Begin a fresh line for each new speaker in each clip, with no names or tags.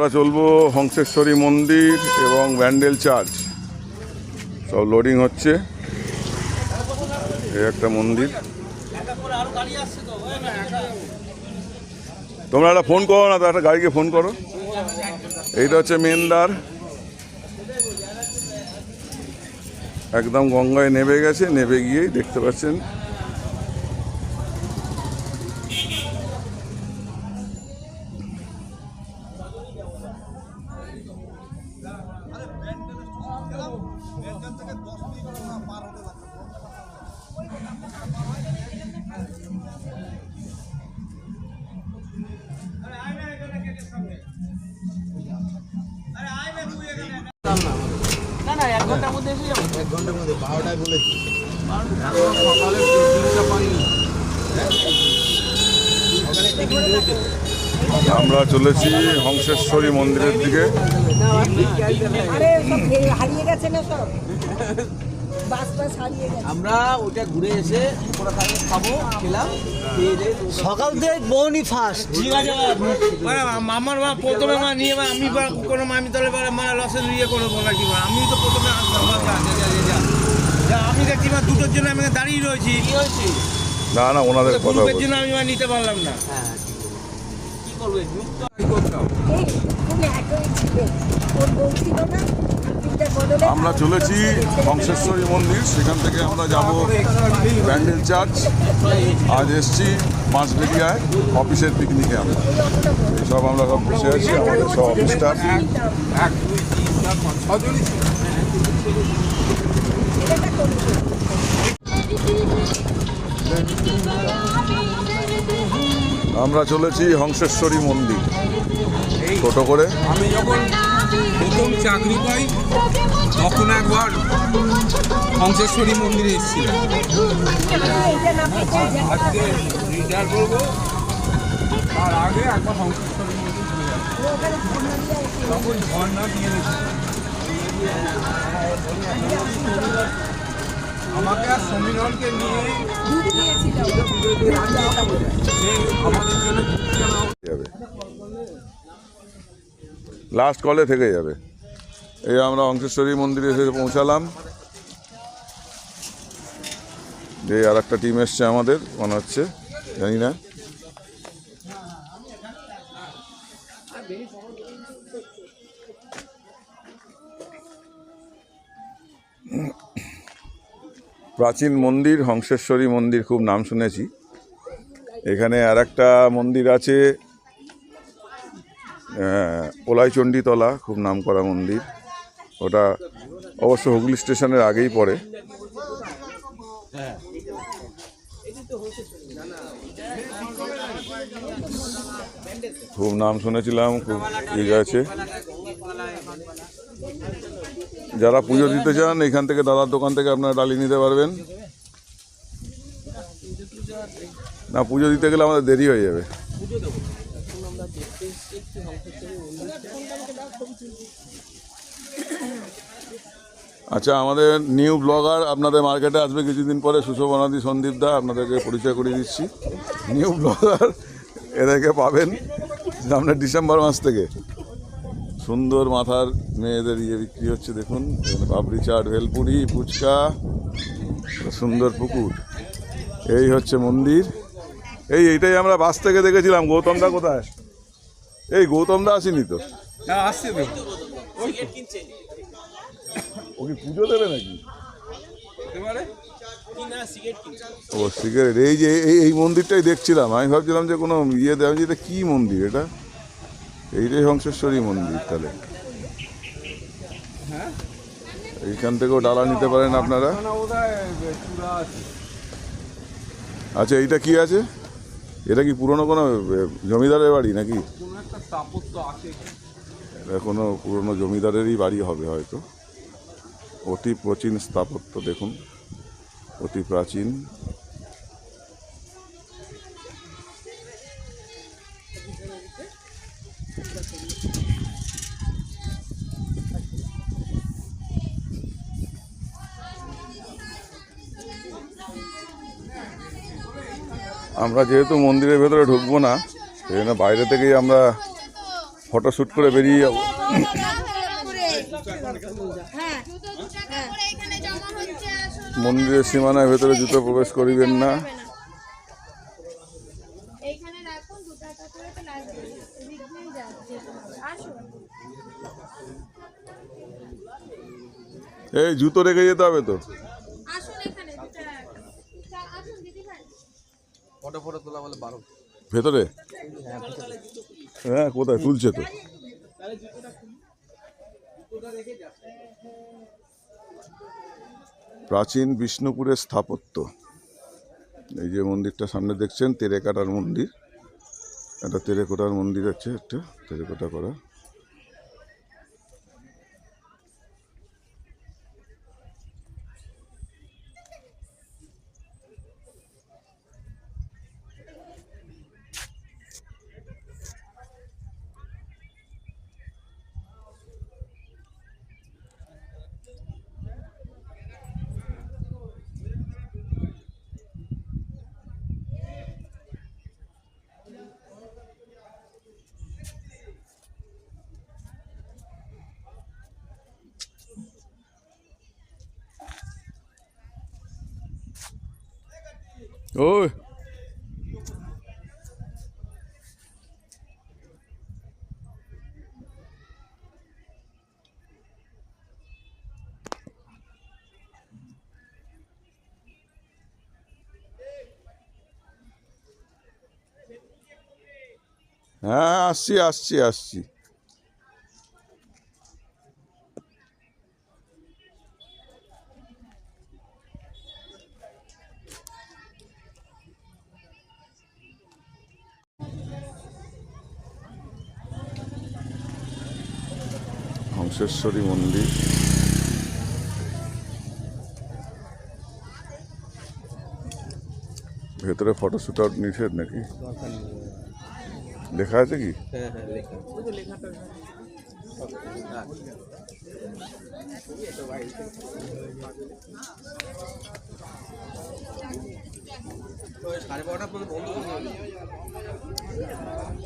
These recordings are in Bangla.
আমরা চলবো হংসেশ্বরী মন্দির এবং ব্যান্ডেল চার্চ। সব লোডিং হচ্ছে। এই একটা মন্দির। তোমরা একটা ফোন করো না, তো একটা গাড়িকে ফোন করো। এইটা হচ্ছে মেন দ্বার। একদম গঙ্গায় নেমে গেছে নেমে গিয়েই দেখতে পাচ্ছেন।
না না এক ঘণ্টার মধ্যে এসে যাব।
এক ঘণ্টার মধ্যে বারোটায় বলেছি।
সকালে তিনটা পাইনি
আমরা চলেছি হংসেশ্বরী মন্দিরের দিকে।
আরে সব ভে- হারিয়ে গেছে না সব?
আমরা ওটা ঘুরে এসে খাব খেলাম
সকাল থেকে বৌনি ফার্স্ট
ঠিক আছে মা প্রথমে মা নিয়ে মা আমি বা কোনো আমি তাহলে মানে মা লসে নিয়ে করব নাকি মা? আমি তো প্রথমে আমি দেখছি মা দুটোর জন্য আমি দাঁড়িয়ে রয়েছি।
না না ওনাদের কথা
গ্রুপের জন্য আমি মা নিতে পারলাম না। কি করবে? গ্রুপ তো আমি করতাম
আমরা চলেছি হংসেশ্বরী মন্দির। সেখান থেকে আমরা যাব ব্যান্ডেল চার্চ। আজ এসছি বাঁশবেরিয়ায় অফিসের পিকনিকে আমরা। সব আমরা সব বসে আছি, আমাদের সব অফিস আমরা চলেছি হংসেশ্বরী মন্দির। টোটো করে।
আমি যখন প্রথম চাকরি পাই তখন একবার হংসেশ্বরী মন্দিরে এসেছিলাম।
এইটা
আজকে রিটায়ার করব তার আগে একবার হংসেশ্বরী মন্দির ঘুরে যাব। তখন ঝর্ণা দিয়ে আমাকে আর সমীরনকে নিয়ে আমাদের জন্য
লাস্ট কলে থেকে যাবে। এই আমরা অঙ্কেশ্বরী মন্দিরে এসে পৌঁছালাম। যে আর একটা টিম এসছে আমাদের মনে হচ্ছে, জানি না। প্রাচীন মন্দির, হংসেশ্বরী মন্দির, খুব নাম শুনেছি। এখানে আর একটা মন্দির আছে ওলাইচণ্ডীতলা, খুব নাম করা মন্দির। ওটা অবশ্য হুগলি স্টেশনের আগেই পড়ে। খুব নাম শুনেছিলাম, খুব ঠিক আছে যারা পুজো দিতে চান, এখান থেকে দাদার দোকান থেকে আপনারা ডালি নিতে পারবেন। না, পুজো দিতে গেলে আমাদের দেরি হয়ে যাবে। আচ্ছা আমাদের নিউ ব্লগার আপনাদের মার্কেটে আসবে কিছুদিন পরে, সুশোভনাদি সন্দীপ দা, আপনাদেরকে পরিচয় করিয়ে দিচ্ছি। নিউ ব্লগার এদেরকে পাবেন সামনে ডিসেম্বর মাস থেকে। সুন্দর মাথার মেয়েদের ইয়ে বিক্রি হচ্ছে, দেখুন। পাপড়ি চাট, ভেলপুরি, ফুচকা, সুন্দর পুকুর। এই হচ্ছে মন্দির। এই, এইটাই আমরা বাস থেকে দেখেছিলাম। গৌতম দা কোথায়? এই, গৌতম দা আসেনি তো?
হ্যাঁ আসছে তো।
ও কি পুজো দেবে নাকি? ও সিগারেট এই যে এই মন্দিরটাই দেখছিলাম। আমি ভাবছিলাম যে কোনো ইয়ে দেওয়া যে এটা কী মন্দির এটা? এইটাই হংসেশ্বরী মন্দির তাহলে। এইখান থেকেও ডালা নিতে পারেন আপনারা।
না
আচ্ছা এইটা কি আছে? এটা কি পুরনো কোনো জমিদারের বাড়ি নাকি?
একটা স্থাপত্য আছে।
কোনো পুরনো জমিদারেরই বাড়ি হবে হয়তো। অতি প্রাচীন স্থাপত্য দেখুন, অতি প্রাচীন। আমরা যেহেতু মন্দিরের ভেতরে ঢুকবো না, সেই জন্য বাইরে থেকেই আমরা ফটোশ্যুট করে বেরিয়ে যাব।
হ্যাঁ
মন্দিরের সীমানার ভেতরে জুতো প্রবেশ করিবেন না। এই জুতো রেখে যেতে হবে তো।
ফটো ফটো বারো
ভেতরে। হ্যাঁ কোথায়? তুলছে তো। প্রাচীন বিষ্ণুপুরের স্থাপত্য। এই যে মন্দিরটা সামনে দেখছেন, তেরেকাটার মন্দির। একটা তেরেকোটার মন্দির আছে একটা, তেরেকোটা করা। ওই হ্যাঁ আসছি আসছি আসছি হংসেশ্বরী মন্দির। ভেতরে ফটোশ্যুট আউট নিষেধ নাকি? লেখা আছে কি?
হ্যাঁ লেখা।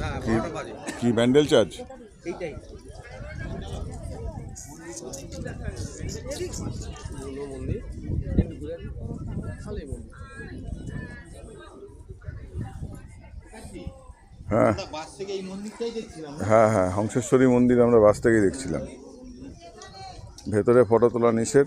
না
কি কি ব্যান্ডেল চার্জ?
এইটাই।
হ্যাঁ। হ্যাঁ হ্যাঁ হংসেশ্বরী মন্দির আমরা বাস থেকেই দেখছিলাম। ভেতরে ফটো তোলা নিষেধ।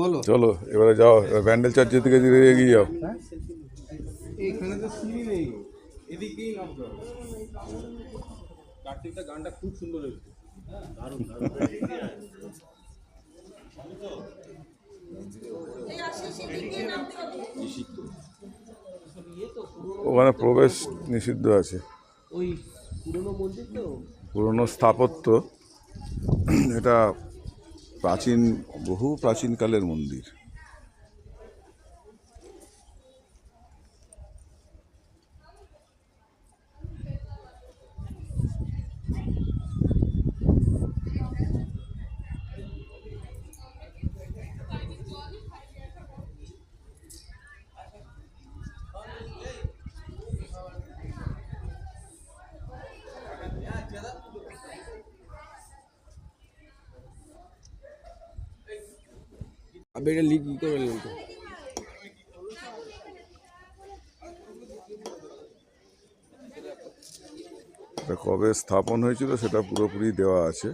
বলো।
চলো এবারে যাও এবার ব্যান্ডেল চার্চের দিকে ধীরে এগিয়ে যাও।
এখানে তো সিঁড়ি নেই এদিক দিয়েই নামতে হবে কার্তিকটা গানটা খুব সুন্দর হয়েছে। দারুণ দারুণ।
ওখানে প্রবেশ নিষিদ্ধ আছে।
পুরনো
স্থাপত্য এটা প্রাচীন বহু প্রাচীনকালের মন্দির।
এটা লিক করে নিল তো।
কবে স্থাপন হয়েছিল সেটা পুরোপুরি দেওয়া আছে।